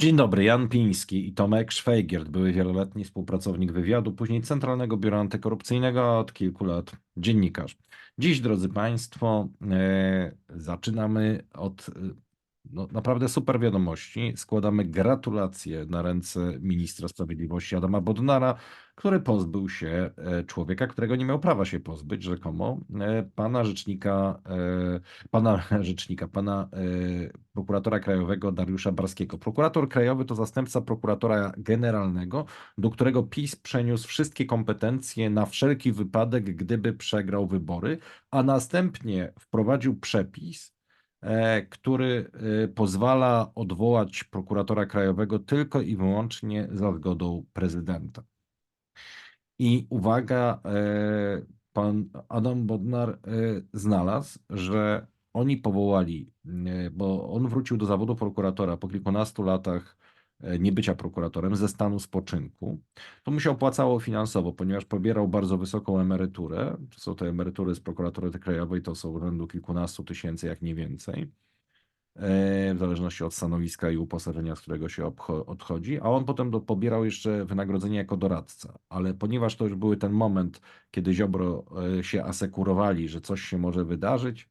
Dzień dobry, Jan Piński i Tomek Szwajgiert, były wieloletni współpracownik wywiadu, później Centralnego Biura Antykorupcyjnego, a od kilku lat dziennikarz. Dziś, drodzy Państwo, e, zaczynamy od e, no, naprawdę super wiadomości. Składamy gratulacje na ręce ministra sprawiedliwości Adama Bodnara, który pozbył się e, człowieka, którego nie miał prawa się pozbyć, rzekomo, e, pana rzecznika, e, pana rzecznika, pana prokuratora krajowego Dariusza Barskiego. Prokurator krajowy to zastępca prokuratora generalnego, do którego PiS przeniósł wszystkie kompetencje na wszelki wypadek, gdyby przegrał wybory, a następnie wprowadził przepis, który e, pozwala odwołać prokuratora krajowego tylko i wyłącznie za zgodą prezydenta. I uwaga, e, pan Adam Bodnar e, znalazł, że oni powołali, e, bo on wrócił do zawodu prokuratora po kilkunastu latach e, niebycia prokuratorem ze stanu spoczynku. To mu się opłacało finansowo, ponieważ pobierał bardzo wysoką emeryturę. To są te emerytury z prokuratury krajowej, to są rzędu kilkunastu tysięcy, jak nie więcej e, w zależności od stanowiska i uposażenia, z którego się odchodzi, a on potem pobierał jeszcze wynagrodzenie jako doradca. Ale ponieważ to już był ten moment, kiedy Ziobro e, się asekurowali, że coś się może wydarzyć,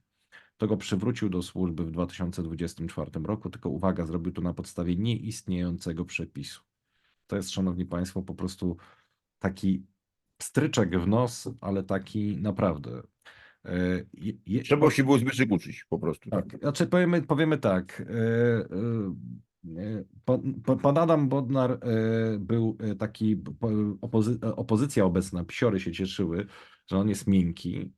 to go przywrócił do służby w 2024 roku, tylko uwaga, zrobił to na podstawie nieistniejącego przepisu. To jest, szanowni państwo, po prostu taki pstryczek w nos, ale taki naprawdę. e, je- Trzeba się było z myszek uczyć po prostu. tak, znaczy powiemy, powiemy tak. e, e, Pan, pan- Adam Bodnar był taki, po- opozy, opozycja obecna, psiory się cieszyły, że on jest miękki.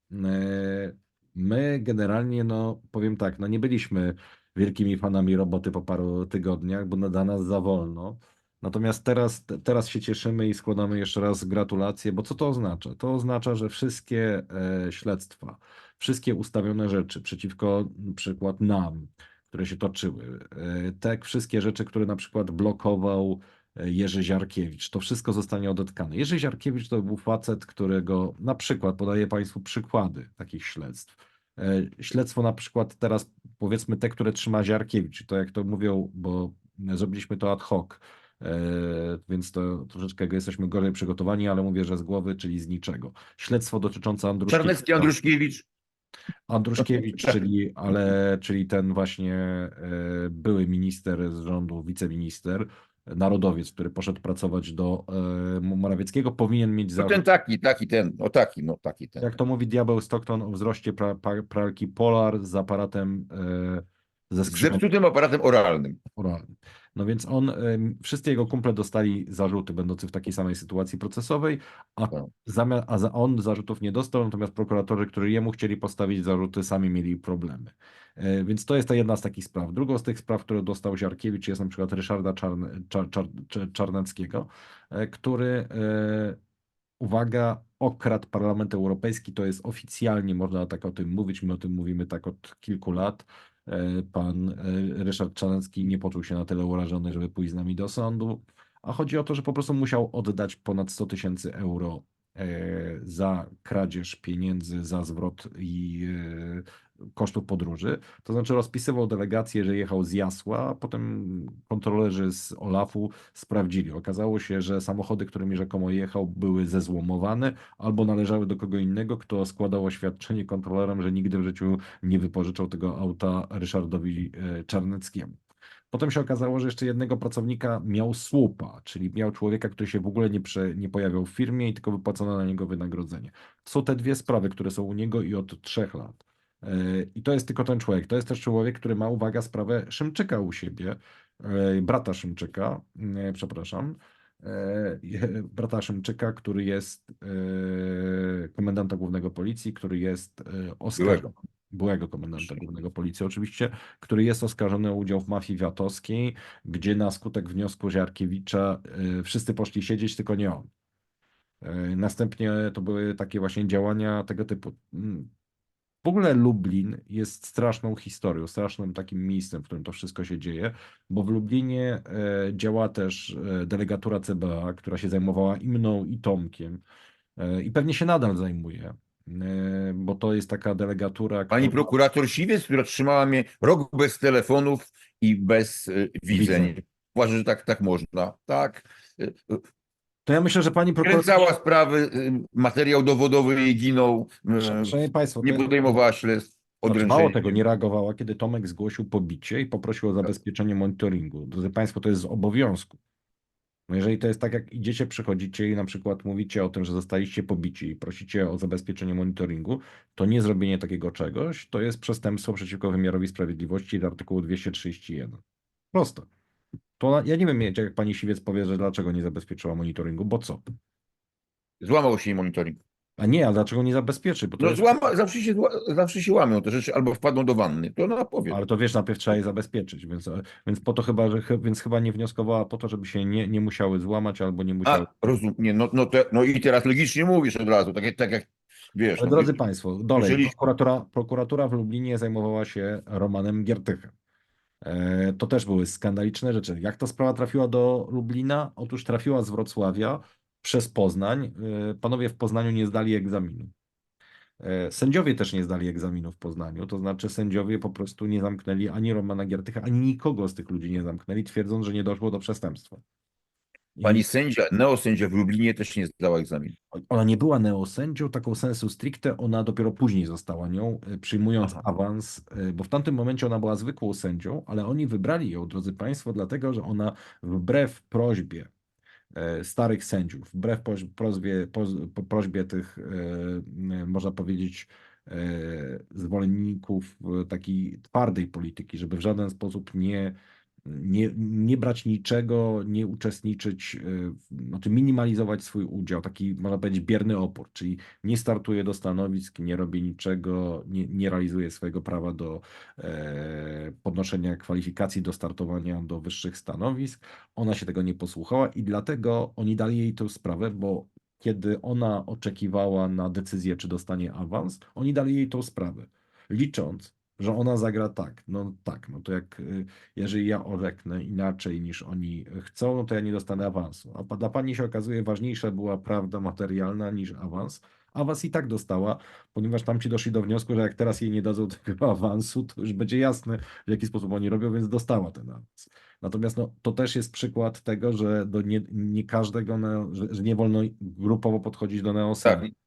My generalnie, no powiem tak, no nie byliśmy wielkimi fanami roboty po paru tygodniach, bo dla nas za wolno. Natomiast teraz, teraz się cieszymy i składamy jeszcze raz gratulacje, bo co to oznacza? To oznacza, że wszystkie e, śledztwa, wszystkie ustawione rzeczy przeciwko na przykład nam, które się toczyły, e, te wszystkie rzeczy, które na przykład blokował e, Jerzy Ziarkiewicz, to wszystko zostanie odetkane. Jerzy Ziarkiewicz to był facet, którego na przykład, podaję Państwu przykłady takich śledztw. E, Śledztwo na przykład teraz, powiedzmy te, które trzyma Ziarkiewicz, to jak to mówią, bo zrobiliśmy to ad hoc, e, więc to troszeczkę jesteśmy gorzej przygotowani, ale mówię, że z głowy, czyli z niczego. Śledztwo dotyczące Andruszkiewicza. Czarnecki, Andruszkiewicz. Andruszkiewicz, czyli, ale, czyli ten właśnie e, były minister z rządu, wiceminister, narodowiec, który poszedł pracować do e, Morawieckiego, powinien mieć No za. ten taki, taki ten, o taki, no taki ten. Jak to mówi diabeł Stockton o wzroście pra, pra, pralki Polar z aparatem e, ze Z skrzynią zepsutym aparatem oralnym. oralnym. No więc on, wszyscy jego kumple dostali zarzuty, będący w takiej samej sytuacji procesowej, a, Tak. zamiast, a za, on zarzutów nie dostał, natomiast prokuratorzy, którzy jemu chcieli postawić zarzuty, sami mieli problemy. E, Więc to jest ta jedna z takich spraw. Drugą z tych spraw, które dostał Ziarkiewicz, jest na przykład Ryszarda Czarne, Czar, Czar, Czar, Czarneckiego, e, który, e, uwaga, okradł Parlament Europejski. To jest oficjalnie, można tak o tym mówić, my o tym mówimy tak od kilku lat. E, Pan e, Ryszard Czarnecki nie poczuł się na tyle urażony, żeby pójść z nami do sądu, a chodzi o to, że po prostu musiał oddać ponad 100 tysięcy euro za kradzież pieniędzy, za zwrot i e, kosztów podróży. To znaczy rozpisywał delegację, że jechał z Jasła, a potem kontrolerzy z Olafu sprawdzili. Okazało się, że samochody, którymi rzekomo jechał, były zezłomowane albo należały do kogo innego, kto składał oświadczenie kontrolerom, że nigdy w życiu nie wypożyczał tego auta Ryszardowi e, Czarneckiemu. Potem się okazało, że jeszcze jednego pracownika miał słupa, czyli miał człowieka, który się w ogóle nie, prze, nie pojawiał w firmie i tylko wypłacono na niego wynagrodzenie. Są te dwie sprawy, które są u niego i od trzech lat. E, I to jest tylko ten człowiek. To jest też człowiek, który ma, uwaga, sprawę Szymczyka u siebie, e, brata Szymczyka, e, przepraszam, brata Szymczyka, który jest komendantem głównego policji, który jest oskarżony, Byłego. byłego komendanta głównego policji oczywiście, który jest oskarżony o udział w mafii VAT-owskiej, gdzie na skutek wniosku Ziarkiewicza e, wszyscy poszli siedzieć, tylko nie on. E, Następnie to były takie właśnie działania tego typu. Mm, W ogóle Lublin jest straszną historią, strasznym takim miejscem, w którym to wszystko się dzieje, bo w Lublinie e, działa też delegatura CBA, która się zajmowała i mną, i Tomkiem, i pewnie się nadal zajmuje, bo to jest taka delegatura, Pani która- prokurator Siwiec, która trzymała mnie rok bez telefonów i bez y, widzeń. Widzeń. uważa, że tak, tak można. Tak. Y, y, To ja myślę, że pani prokurator... Kręcała sprawy, y, materiał dowodowy jej ginął, y, Szanowni Państwo, to nie podejmowała śledztw, Znaczy, mało tego, nie reagowała, kiedy Tomek zgłosił pobicie i poprosił o zabezpieczenie monitoringu. Drodzy Państwo, to jest z obowiązku. No jeżeli to jest tak, jak idziecie, przychodzicie i na przykład mówicie o tym, że zostaliście pobici i prosicie o zabezpieczenie monitoringu, to nie zrobienie takiego czegoś to jest przestępstwo przeciwko wymiarowi sprawiedliwości z artykułu 231. Proste. To ja nie wiem, jak pani Siwiec powie, że dlaczego nie zabezpieczyła monitoringu, bo co? Złamał się jej monitoring. A nie, a dlaczego nie zabezpieczy? Bo to No jest... złama, zawsze, się, zła- zawsze się łamią te rzeczy, albo wpadną do wanny. To ona powie. Ale to wiesz, najpierw trzeba je zabezpieczyć, więc, więc po to chyba, że, chy- więc chyba nie wnioskowała po to, żeby się nie, nie musiały złamać albo nie musiały. A, rozumiem. No, no, te, no i teraz logicznie mówisz od razu, tak, jak- tak jak wiesz. Ale no, drodzy Państwo, dalej, jeżeli- prokuratura, prokuratura w Lublinie zajmowała się Romanem Giertychem. E, To też były skandaliczne rzeczy. Jak ta sprawa trafiła do Lublina? Otóż trafiła z Wrocławia przez Poznań. E, Panowie w Poznaniu nie zdali egzaminu. E, Sędziowie też nie zdali egzaminu w Poznaniu, to znaczy sędziowie po prostu nie zamknęli ani Romana Giertycha, ani nikogo z tych ludzi nie zamknęli, twierdząc, że nie doszło do przestępstwa. I Pani sędzia, neosędzia w Lublinie też nie zdała egzaminu. Ona nie była neosędzią, taką sensu stricte, ona dopiero później została nią, e, przyjmując Aha. awans, e, bo w tamtym momencie ona była zwykłą sędzią, ale oni wybrali ją, drodzy Państwo, dlatego, że ona wbrew prośbie starych sędziów, wbrew prośbie, prośbie tych, e, można powiedzieć, e, zwolenników e, takiej twardej polityki, żeby w żaden sposób nie, nie, nie brać niczego, nie uczestniczyć, znaczy minimalizować swój udział, taki można powiedzieć bierny opór, czyli nie startuje do stanowisk, nie robi niczego, nie, nie realizuje swojego prawa do e, podnoszenia kwalifikacji, do startowania do wyższych stanowisk. Ona się tego nie posłuchała i dlatego oni dali jej tę sprawę, bo kiedy ona oczekiwała na decyzję, czy dostanie awans, oni dali jej tą sprawę, licząc, że ona zagra tak. No tak, no to jak y, jeżeli ja orzeknę inaczej niż oni chcą, no to ja nie dostanę awansu. A dla pani się okazuje, ważniejsza była prawda materialna niż awans. Awans i tak dostała, ponieważ tam ci doszli do wniosku, że jak teraz jej nie dadzą tego awansu, to już będzie jasne, w jaki sposób oni robią, więc dostała ten awans. Natomiast no, to też jest przykład tego, że do nie, nie każdego, neo, że, że nie wolno grupowo podchodzić do Tak, neosędziów.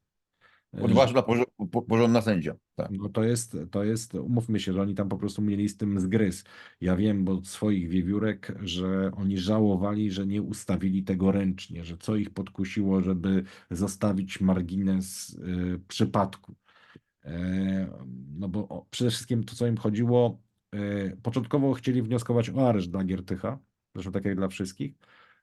Odważna, porzo- po- porządna sędzia. Tak. No to jest, to jest, umówmy się, że oni tam po prostu mieli z tym zgryz. Ja wiem, bo od swoich wiewiórek, że oni żałowali, że nie ustawili tego ręcznie, że co ich podkusiło, żeby zostawić margines y, przypadku. E, No bo o, przede wszystkim to, co im chodziło, e, początkowo chcieli wnioskować o areszt dla Giertycha, zresztą tak jak dla wszystkich,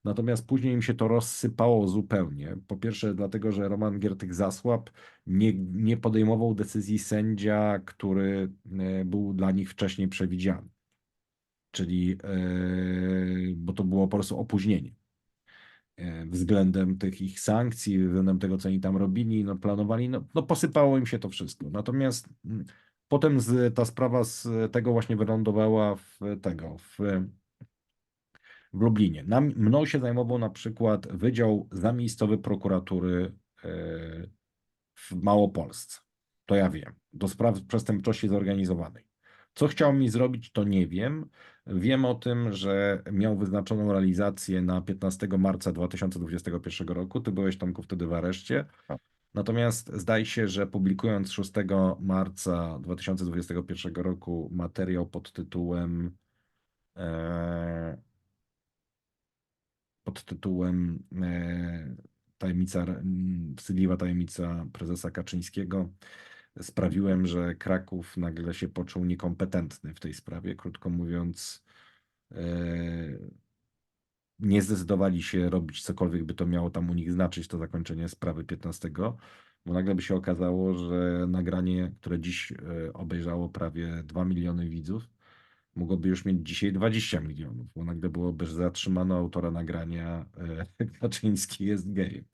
natomiast później im się to rozsypało zupełnie. Po pierwsze dlatego, że Roman Giertych zasłabł, nie, nie podejmował decyzji sędzia, który e, był dla nich wcześniej przewidziany. Czyli, e, bo to było po prostu opóźnienie e, względem tych ich sankcji, względem tego, co oni tam robili, no planowali, no, no posypało im się to wszystko. Natomiast mm, potem z, ta sprawa z tego właśnie wylądowała w tego, w, w Lublinie. Nam, mną się zajmował na przykład Wydział Zamiejscowy Prokuratury e, w Małopolsce. To ja wiem. Do spraw przestępczości zorganizowanej. Co chciał mi zrobić, to nie wiem. Wiem o tym, że miał wyznaczoną realizację na 15 marca 2021 roku. Ty byłeś Tomku wtedy w areszcie. Tak. Natomiast zdaje się, że publikując 6 marca 2021 roku materiał pod tytułem e, pod tytułem e, tajemnica, wstydliwa tajemnica prezesa Kaczyńskiego, sprawiłem, że Kraków nagle się poczuł niekompetentny w tej sprawie. Krótko mówiąc, e, nie zdecydowali się robić cokolwiek by to miało tam u nich znaczyć, to zakończenie sprawy 15, bo nagle by się okazało, że nagranie, które dziś e, obejrzało prawie 2 miliony widzów, mogłoby już mieć dzisiaj 20 milionów, bo nagle byłoby, że zatrzymano autora nagrania e, Kaczyński jest gejem.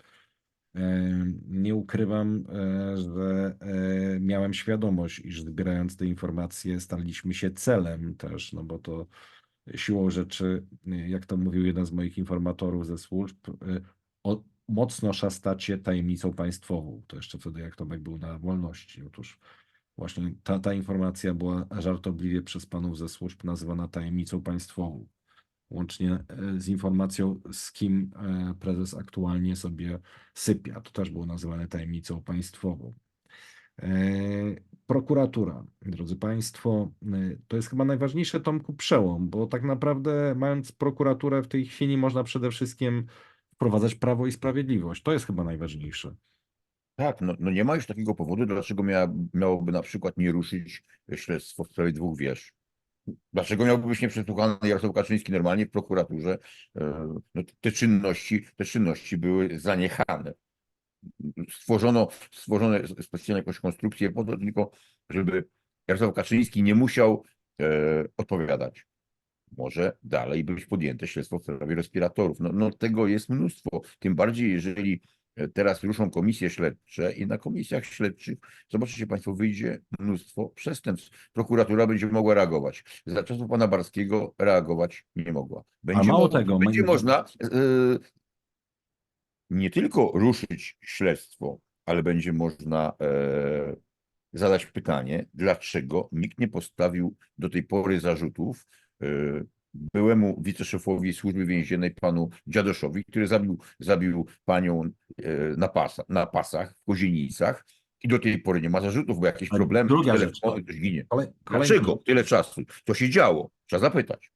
E, Nie ukrywam, e, że miałem świadomość, iż zbierając te informacje staliśmy się celem też, no bo to siłą rzeczy, jak to mówił jeden z moich informatorów ze służb, o, mocno szastacie tajemnicą państwową. To jeszcze wtedy, jak Tomek był na wolności. Otóż właśnie ta, ta informacja była żartobliwie przez panów ze służb nazywana tajemnicą państwową. łącznie e, z informacją, z kim e, prezes aktualnie sobie sypia. To też było nazywane tajemnicą państwową. E, Prokuratura, drodzy Państwo, to jest chyba najważniejszy Tomku przełom, bo tak naprawdę mając prokuraturę w tej chwili można przede wszystkim wprowadzać prawo i sprawiedliwość. To jest chyba najważniejsze. Tak, no, no nie ma już takiego powodu, dlaczego mia, miałoby na przykład nie ruszyć śledztwo w sprawie dwóch wież. Dlaczego miałby być nieprzesłuchany Jarosław Kaczyński normalnie w prokuraturze? E, No, te czynności, te czynności były zaniechane. Stworzono, stworzono specjalnie jakąś konstrukcję po to tylko, żeby Jarosław Kaczyński nie musiał e, odpowiadać. Może dalej być podjęte śledztwo w sprawie respiratorów. No, no tego jest mnóstwo. Tym bardziej, jeżeli teraz ruszą komisje śledcze i na komisjach śledczych, zobaczycie Państwo, wyjdzie mnóstwo przestępstw. Prokuratura będzie mogła reagować. Za czasów pana Barskiego reagować nie mogła. Będzie, mało mogła- tego, będzie będzie- można e, nie tylko ruszyć śledztwo, ale będzie można e, zadać pytanie, dlaczego nikt nie postawił do tej pory zarzutów e, byłemu wiceszefowi służby więziennej panu Dziadoszowi, który zabił, zabił panią e, na, pasa, na pasach w Kozienicach i do tej pory nie ma zarzutów, bo jakieś problemy, druga rzecz, ktoś ginie. Kolej, Dlaczego tyle czasu? To się działo. Trzeba zapytać.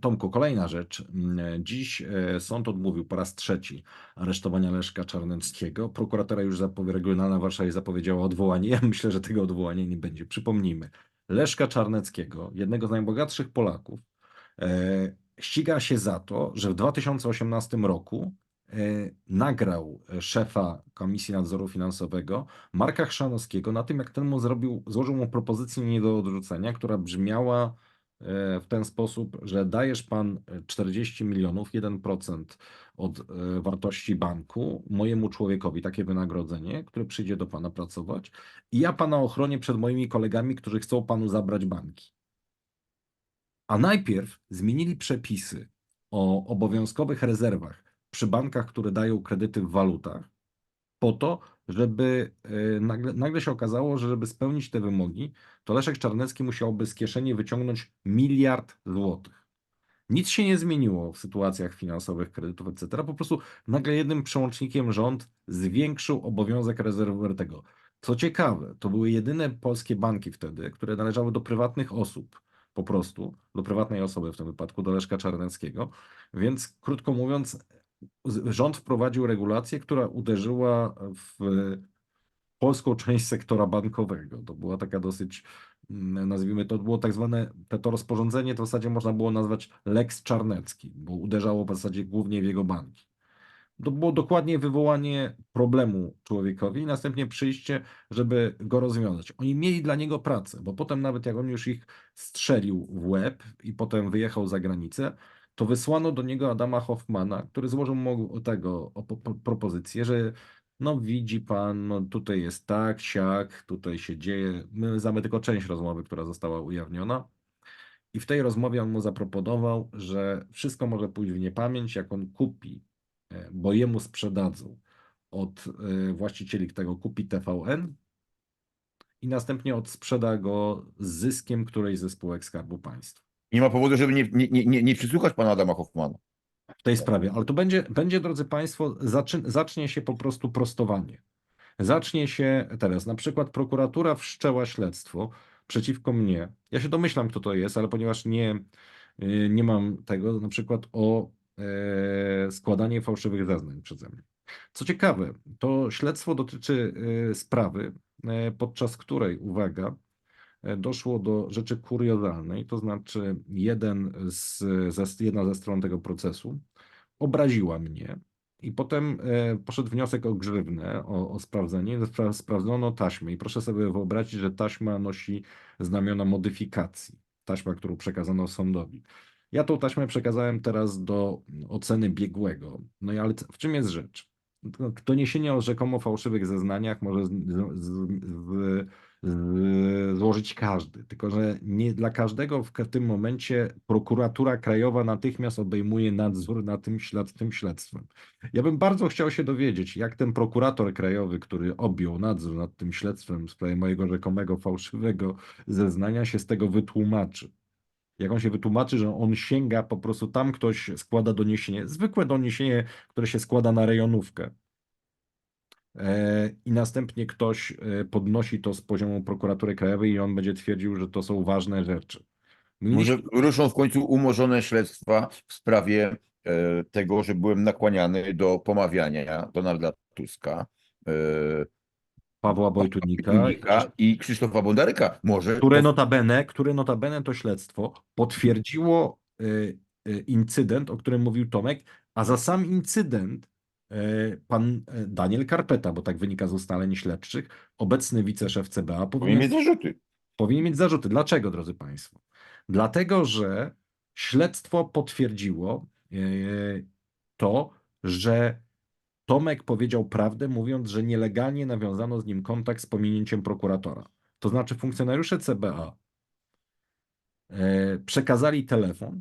Tomku, kolejna rzecz. Mm, Dziś e, sąd odmówił po raz trzeci aresztowania Leszka Czarneckiego. Prokuratura już zapowie, regionalna w Warszawie zapowiedziała odwołanie. Ja myślę, że tego odwołania nie będzie. Przypomnijmy, Leszka Czarneckiego, jednego z najbogatszych Polaków, ściga się za to, że w 2018 roku e, nagrał szefa Komisji Nadzoru Finansowego Marka Chrzanowskiego na tym, jak ten mu zrobił, złożył mu propozycję nie do odrzucenia, która brzmiała e, w ten sposób, że dajesz pan e, 40 milionów, 1% od e, wartości banku mojemu człowiekowi, takie wynagrodzenie, które przyjdzie do pana pracować i ja pana ochronię przed moimi kolegami, którzy chcą panu zabrać banki. A najpierw zmienili przepisy o obowiązkowych rezerwach przy bankach, które dają kredyty w walutach, po to, żeby e, nagle, nagle się okazało, że żeby spełnić te wymogi, to Leszek Czarnecki musiałby z kieszeni wyciągnąć miliard złotych. Nic się nie zmieniło w sytuacjach finansowych, kredytów, etc. Po prostu nagle jednym przełącznikiem rząd zwiększył obowiązek rezerwowy. Co ciekawe, to były jedyne polskie banki wtedy, które należały do prywatnych osób, po prostu, do prywatnej osoby w tym wypadku, do Leszka Czarneckiego. Więc krótko mówiąc, rząd wprowadził regulację, która uderzyła w polską część sektora bankowego. To była taka dosyć, mm, nazwijmy to, było tak zwane, te, to rozporządzenie to w zasadzie można było nazwać Lex Czarnecki, bo uderzało w zasadzie głównie w jego banki. To było dokładnie wywołanie problemu człowiekowi i następnie przyjście, żeby go rozwiązać. Oni mieli dla niego pracę, bo potem nawet jak on już ich strzelił w łeb i potem wyjechał za granicę, to wysłano do niego Adama Hoffmana, który złożył mu tego o, po, po, propozycję, że no widzi pan, no tutaj jest tak, siak, tutaj się dzieje. My znamy tylko część rozmowy, która została ujawniona. I w tej rozmowie on mu zaproponował, że wszystko może pójść w niepamięć, jak on kupi, bo jemu sprzedadzą od e, właścicieli tego kupi TVN i następnie odsprzeda go z zyskiem którejś ze spółek Skarbu Państwa. Nie ma powodu, żeby nie, nie, nie, nie, przysłuchać pana Adama Hoffmana. w tej sprawie, ale to będzie, będzie drodzy Państwo, zaczy, zacznie się po prostu prostowanie. Zacznie się teraz, na przykład prokuratura wszczęła śledztwo przeciwko mnie. Ja się domyślam, kto to jest, ale ponieważ nie, y, nie mam tego, na przykład o e, składanie fałszywych zeznań przeze mnie. Co ciekawe, to śledztwo dotyczy e, sprawy, e, podczas której, uwaga, e, doszło do rzeczy kuriozalnej, to znaczy jeden z, ze, jedna ze stron tego procesu obraziła mnie i potem e, poszedł wniosek o grzywnę, o, o sprawdzenie. Spra sprawdzono taśmę i proszę sobie wyobrazić, że taśma nosi znamiona modyfikacji. Taśma, którą przekazano sądowi. Ja tą taśmę przekazałem teraz do oceny biegłego. No i ale w czym jest rzecz? Doniesienie o rzekomo fałszywych zeznaniach może z, z, z, złożyć każdy, tylko że nie dla każdego w tym momencie prokuratura krajowa natychmiast obejmuje nadzór nad tym, ślad, tym śledztwem. Ja bym bardzo chciał się dowiedzieć, jak ten prokurator krajowy, który objął nadzór nad tym śledztwem w sprawie mojego rzekomego fałszywego zeznania, się z tego wytłumaczy. Jak on się wytłumaczy, że on sięga po prostu tam ktoś składa doniesienie, zwykłe doniesienie, które się składa na rejonówkę. E, I następnie ktoś e, podnosi to z poziomu prokuratury krajowej i on będzie twierdził, że to są ważne rzeczy. Może ruszą w końcu umorzone śledztwa w sprawie e, tego, że byłem nakłaniany do pomawiania Donalda Tuska, Pawła Wojtunika, Tunika i Krzysztofa Bondaryka. Może które notabene, które notabene to śledztwo potwierdziło y, y, incydent, o którym mówił Tomek, a za sam incydent y, pan y, Daniel Karpeta, bo tak wynika z ustaleń śledczych, obecny wiceszef CBA, powinien powinien mieć zarzuty. powinien mieć zarzuty. Dlaczego, drodzy Państwo? Dlatego, że śledztwo potwierdziło to, że Tomek powiedział prawdę, mówiąc, że nielegalnie nawiązano z nim kontakt z pominięciem prokuratora. To znaczy, funkcjonariusze CBA e, przekazali telefon.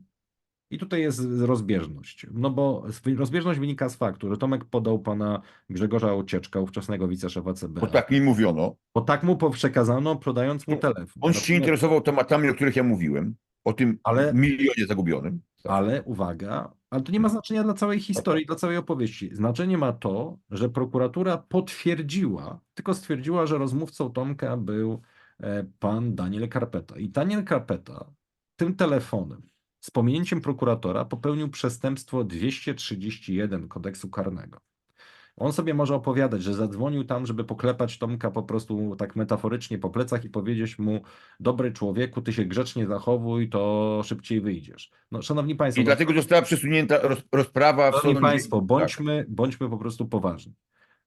I tutaj jest rozbieżność. No bo rozbieżność wynika z faktu, że Tomek podał pana Grzegorza Ocieczka, ówczesnego wiceszefa CBA. Bo tak mi mówiono. Bo tak mu przekazano, podając mu telefon. On się interesował tematami, o których ja mówiłem. O tym Ale- milionie zagubionym. Ale uwaga, ale to nie ma znaczenia dla całej historii, dla całej opowieści. Znaczenie ma to, że prokuratura potwierdziła, tylko stwierdziła, że rozmówcą Tomka był e, pan Daniel Karpeta. I Daniel Karpeta tym telefonem z pominięciem prokuratora popełnił przestępstwo 231 kodeksu karnego. On sobie może opowiadać, że zadzwonił tam, żeby poklepać Tomka po prostu tak metaforycznie po plecach i powiedzieć mu: Dobry człowieku, ty się grzecznie zachowuj, to szybciej wyjdziesz. No, szanowni Państwo, I dlatego została przesunięta roz, rozprawa w szanowni państwo Tak. bądźmy, bądźmy po prostu poważni.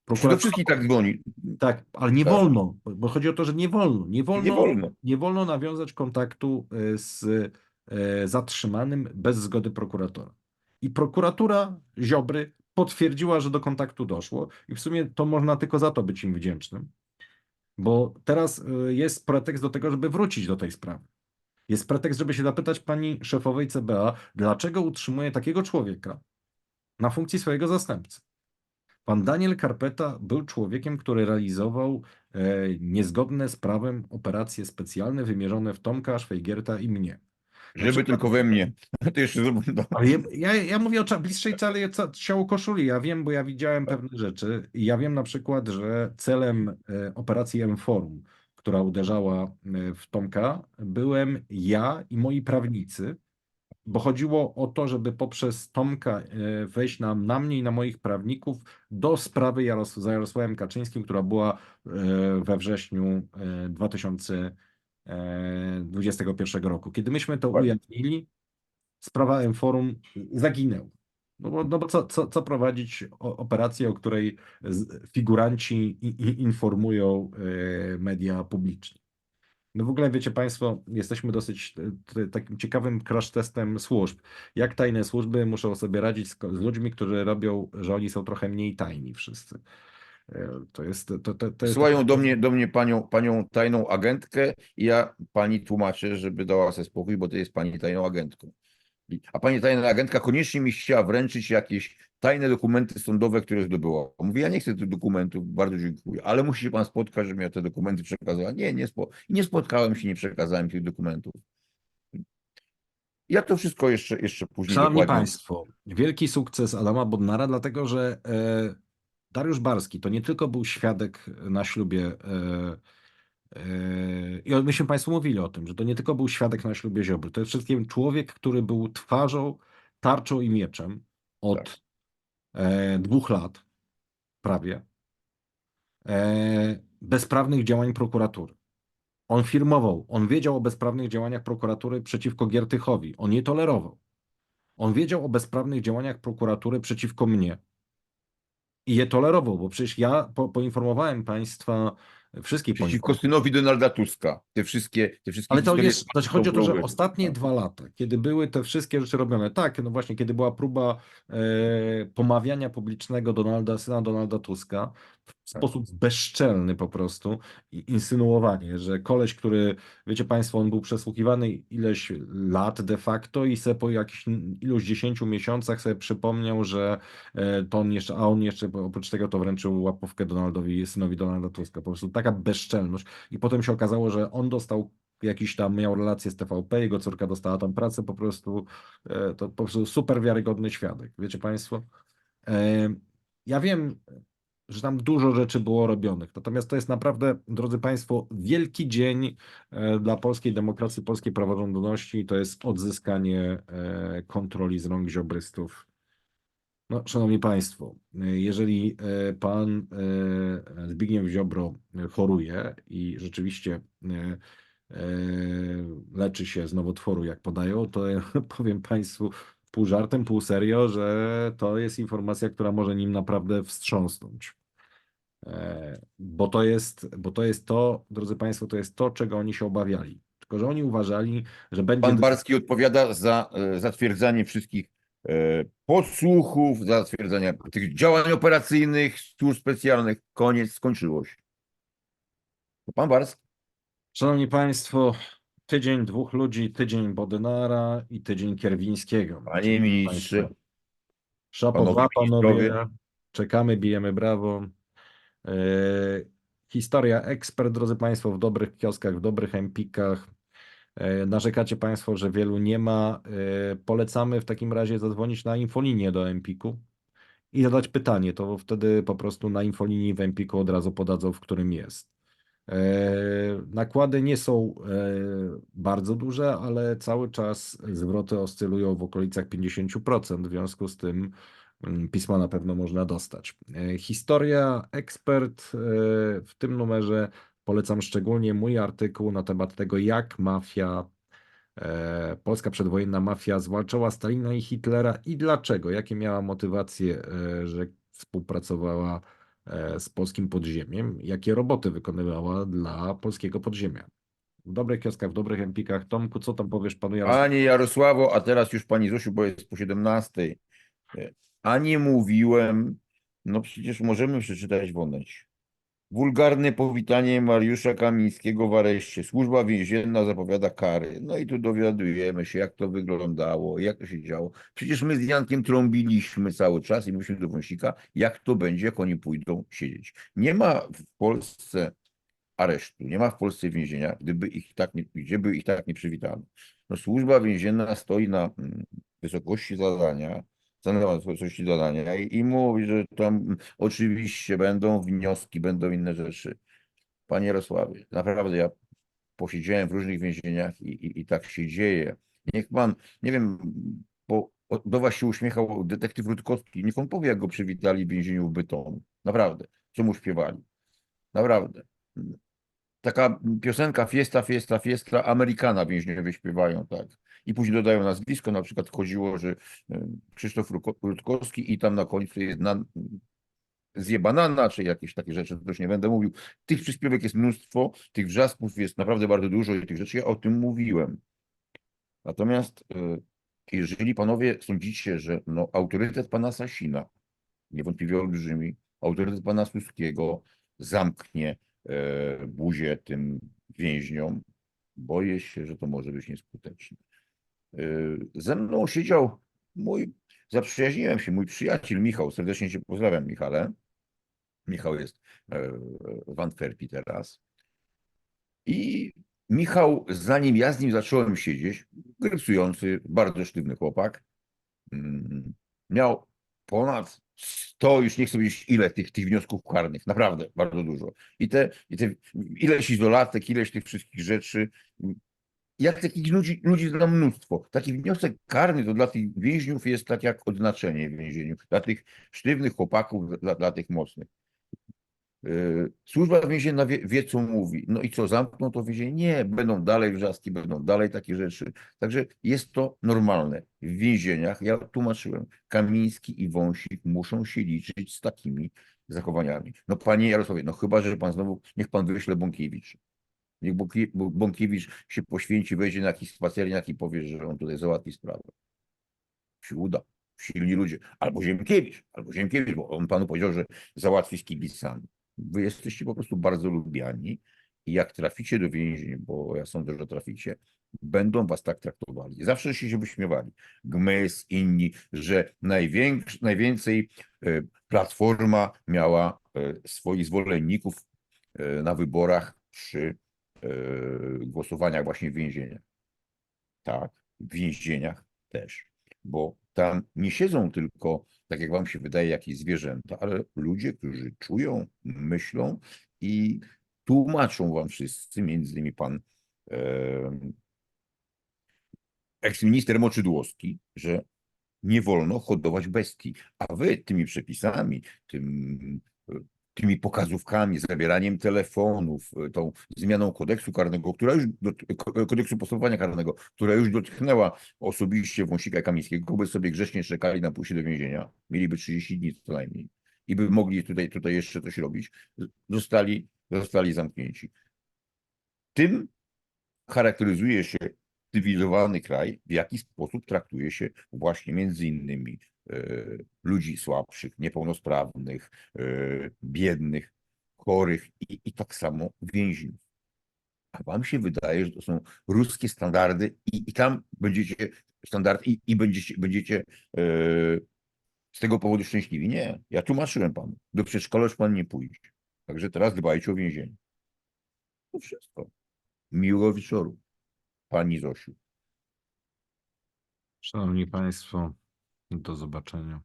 Do Prokuratura- wszystkich tak dzwoni. tak, ale nie Tak. wolno, bo- bo chodzi o to, że nie wolno. Nie wolno, Nie wolno. nie wolno nawiązać kontaktu e, z e, zatrzymanym bez zgody prokuratora. I prokuratura Ziobry potwierdziła, że do kontaktu doszło i w sumie to można tylko za to być im wdzięcznym, bo teraz e, jest pretekst do tego, żeby wrócić do tej sprawy. Jest pretekst, żeby się zapytać pani szefowej CBA, dlaczego utrzymuje takiego człowieka na funkcji swojego zastępcy. Pan Daniel Karpeta był człowiekiem, który realizował e, niezgodne z prawem operacje specjalne wymierzone w Tomka, Szwajgierta i mnie. Żeby tylko we mnie. To jeszcze Ale ja, ja, ja mówię o cza- bliższej cali ca- ciału koszuli. Ja wiem, bo ja widziałem pewne rzeczy. I ja wiem na przykład, że celem e, operacji M-Forum, która uderzała e, w Tomka, byłem ja i moi prawnicy, bo chodziło o to, żeby poprzez Tomka e, wejść na, na mnie i na moich prawników do sprawy Jaros za Jarosławem Kaczyńskim, która była e, we wrześniu e, 2021 roku. Kiedy myśmy to ujawnili, sprawa M-Forum zaginęła. No bo, no bo co, co, co prowadzić operację, o której figuranci informują e, media publiczne? No w ogóle wiecie Państwo, jesteśmy dosyć e, takim ciekawym crash testem służb. Jak tajne służby muszą sobie radzić z, z ludźmi, którzy robią, że oni są trochę mniej tajni wszyscy. E, To jest, to, to, to do mnie, do mnie panią, panią tajną agentkę i ja pani tłumaczę, żeby dała sobie spokój, bo to jest pani tajną agentką. A pani tajna agentka koniecznie mi chciała wręczyć jakieś tajne dokumenty sądowe, które zdobyła. Mówię, ja nie chcę tych dokumentów, bardzo dziękuję, ale musi się pan spotkać, żebym ja te dokumenty przekazała. Nie, nie, spo, nie spotkałem się, nie przekazałem tych dokumentów. Ja to wszystko jeszcze, jeszcze później Szanowni dokładnie- Państwo, wielki sukces Adama Bodnara, dlatego że e, Dariusz Barski to nie tylko był świadek na ślubie, e, e, i myśmy Państwu mówili o tym, że to nie tylko był świadek na ślubie Ziobry, to jest wszystkim człowiek, który był twarzą, tarczą i mieczem od Tak. e, dwóch lat prawie bezprawnych działań prokuratury. On firmował, on wiedział o bezprawnych działaniach prokuratury przeciwko Giertychowi, on nie tolerował. On wiedział o bezprawnych działaniach prokuratury przeciwko mnie i je tolerował, bo przecież ja po, poinformowałem Państwa, wszystkich Przeciwko synowi Donalda Tuska. Te wszystkie, te wszystkie Ale to historie jest, chodzi o to, że ostatnie dwa lata, kiedy były te wszystkie rzeczy robione, tak, no właśnie, kiedy była próba e, pomawiania publicznego Donalda, syna Donalda Tuska w sposób bezczelny po prostu i insynuowanie, że koleś, który, wiecie Państwo, on był przesłuchiwany ileś lat de facto i se po jakichś iluś dziesięciu miesiącach sobie przypomniał, że e, to on jeszcze, a on jeszcze oprócz tego to wręczył łapówkę Donaldowi, synowi Donalda Tuska. Po prostu taka bezczelność. I potem się okazało, że on dostał jakiś tam miał relację z TVP, jego córka dostała tam pracę, po prostu e, to po prostu super wiarygodny świadek, wiecie Państwo. E, Ja wiem, że tam dużo rzeczy było robionych, natomiast to jest naprawdę, drodzy Państwo, wielki dzień e, dla polskiej demokracji, polskiej praworządności, to jest odzyskanie e, kontroli z rąk ziobrystów. No, szanowni Państwo, e, jeżeli pan Zbigniew Ziobro choruje i rzeczywiście leczy się z nowotworu, jak podają, to powiem Państwu pół żartem, pół serio, że to jest informacja, która może nim naprawdę wstrząsnąć. E, Bo to jest, bo to jest to, drodzy Państwo, to jest to, czego oni się obawiali. Tylko, że oni uważali, że będzie. Pan Barski odpowiada za e, zatwierdzanie wszystkich e, podsłuchów, za zatwierdzanie tych działań operacyjnych, służb specjalnych. Koniec, skończyło się. To pan Barski. Szanowni Państwo, tydzień dwóch ludzi, tydzień Bodynara i tydzień Kierwińskiego. Panie ministrze, Państwo, Szapo panowie. Czekamy, bijemy brawo. E, historia ekspert, drodzy Państwo, w dobrych kioskach, w dobrych empikach. E, narzekacie Państwo, że wielu nie ma. E, polecamy w takim razie zadzwonić na infolinię do empiku i zadać pytanie. To wtedy po prostu na infolinii w empiku od razu podadzą, w którym jest. E, Nakłady nie są e, bardzo duże, ale cały czas zwroty oscylują w okolicach 50%. W związku z tym mm, pisma na pewno można dostać. E, Historia ekspert w tym numerze polecam szczególnie mój artykuł na temat tego, jak mafia, polska przedwojenna mafia zwalczała Stalina i Hitlera i dlaczego, jakie miała motywacje, że współpracowała z polskim podziemiem, jakie roboty wykonywała dla polskiego podziemia. W dobrych kioskach, w dobrych empikach. Tomku, co tam powiesz panu Jarosławowi? Panie Jarosławo, a teraz już pani Zosiu, bo jest po 17. E, A nie mówiłem, no przecież możemy przeczytać w. Wulgarne powitanie Mariusza Kamińskiego w areszcie. Służba więzienna zapowiada kary. No i tu dowiadujemy się, jak to wyglądało, jak to się działo. Przecież my z Jankiem trąbiliśmy cały czas i mówiliśmy do Wąsika, jak to będzie, jak oni pójdą siedzieć. Nie ma w Polsce aresztu, nie ma w Polsce więzienia, gdyby ich tak nie, gdzie by ich tak nie przywitano. No, służba więzienna stoi na mm, wysokości zadania, na wysokości zadania i, i mówi, że tam oczywiście będą wnioski, będą inne rzeczy. Panie Jarosławie, naprawdę ja posiedziałem w różnych więzieniach i, i, i tak się dzieje. Niech pan, nie wiem, bo do was się uśmiechał detektyw Rutkowski, niech on powie, jak go przywitali w więzieniu w Bytomu. Naprawdę, co mu śpiewali. Naprawdę. Taka piosenka Fiesta, Fiesta, Fiesta, Amerykana więźniowie śpiewają, tak. I później dodają nazwisko, na przykład chodziło, że e, Krzysztof Rutkowski i tam na końcu jest na, zje banana, czy jakieś takie rzeczy, to już nie będę mówił. Tych przyśpiewek jest mnóstwo, tych wrzasków jest naprawdę bardzo dużo i tych rzeczy, ja o tym mówiłem. Natomiast e, jeżeli panowie sądzicie, że no, autorytet pana Sasina, niewątpliwie olbrzymi, autorytet pana Suskiego zamknie e, buzię tym więźniom, boję się, że to może być nieskuteczne. E, Ze mną siedział mój, zaprzyjaźniłem się, mój przyjaciel Michał, serdecznie cię pozdrawiam Michale. Michał jest e, w Antwerpii teraz. I Michał, zanim ja z nim zacząłem siedzieć, grypsujący, bardzo sztywny chłopak, mm, miał ponad 100, już nie chcę powiedzieć ile tych, tych wniosków karnych, naprawdę bardzo dużo. I te, i te ileś izolatek, ileś tych wszystkich rzeczy. Jak takich ludzi, ludzi znam mnóstwo. Taki wniosek karny to dla tych więźniów jest tak jak odznaczenie w więzieniu. Dla tych sztywnych chłopaków, dla, dla tych mocnych. Yy, Służba więzienna wie, wie, co mówi. No i co, zamkną to więzienie? Nie, będą dalej wrzaski, będą dalej takie rzeczy. Także jest to normalne. W więzieniach, ja tłumaczyłem, Kamiński i Wąsik muszą się liczyć z takimi zachowaniami. No panie Jarosławie, no chyba, że pan znowu, niech pan wyśle Bąkiewicz. Niech Bąki- Bąkiewicz się poświęci, wejdzie na jakiś spacerniak i powie, że on tutaj załatwi sprawę. Się uda. Silni ludzie. Albo Ziemkiewicz, albo Ziemkiewicz, bo on panu powiedział, że załatwi z kibicami. Wy jesteście po prostu bardzo lubiani i jak traficie do więzień, bo ja sądzę, że traficie, będą was tak traktowali. Zawsze się się wyśmiewali. Gmys, inni, że najwięcej e, Platforma miała e, swoich zwolenników e, na wyborach przy głosowaniach właśnie w więzieniach. Tak, w więzieniach też, bo tam nie siedzą tylko, tak jak wam się wydaje, jakieś zwierzęta, ale ludzie, którzy czują, myślą i tłumaczą wam wszyscy, między innymi pan e, eksminister Moczydłowski, że nie wolno hodować bestii, a wy tymi przepisami, tym, tymi pokazówkami, zabieraniem telefonów, tą zmianą kodeksu karnego, która już kodeksu postępowania karnego, która już dotknęła osobiście Wąsika Kamińskiego, by sobie grzecznie czekali na pójście do więzienia, mieliby 30 dni co najmniej. I by mogli tutaj, tutaj jeszcze coś robić, zostali, zostali zamknięci. Tym charakteryzuje się cywilizowany kraj, w jaki sposób traktuje się właśnie między innymi e, ludzi słabszych, niepełnosprawnych, e, biednych, chorych i, i tak samo więźniów. A wam się wydaje, że to są ruskie standardy i, i tam będziecie standard i, i będziecie, będziecie e, z tego powodu szczęśliwi. Nie, ja tłumaczyłem panu. Do przedszkola już pan nie pójdzie. Także teraz dbajcie o więzienie. To wszystko. Miłego wieczoru. Pani Zosiu. Szanowni Państwo, do zobaczenia.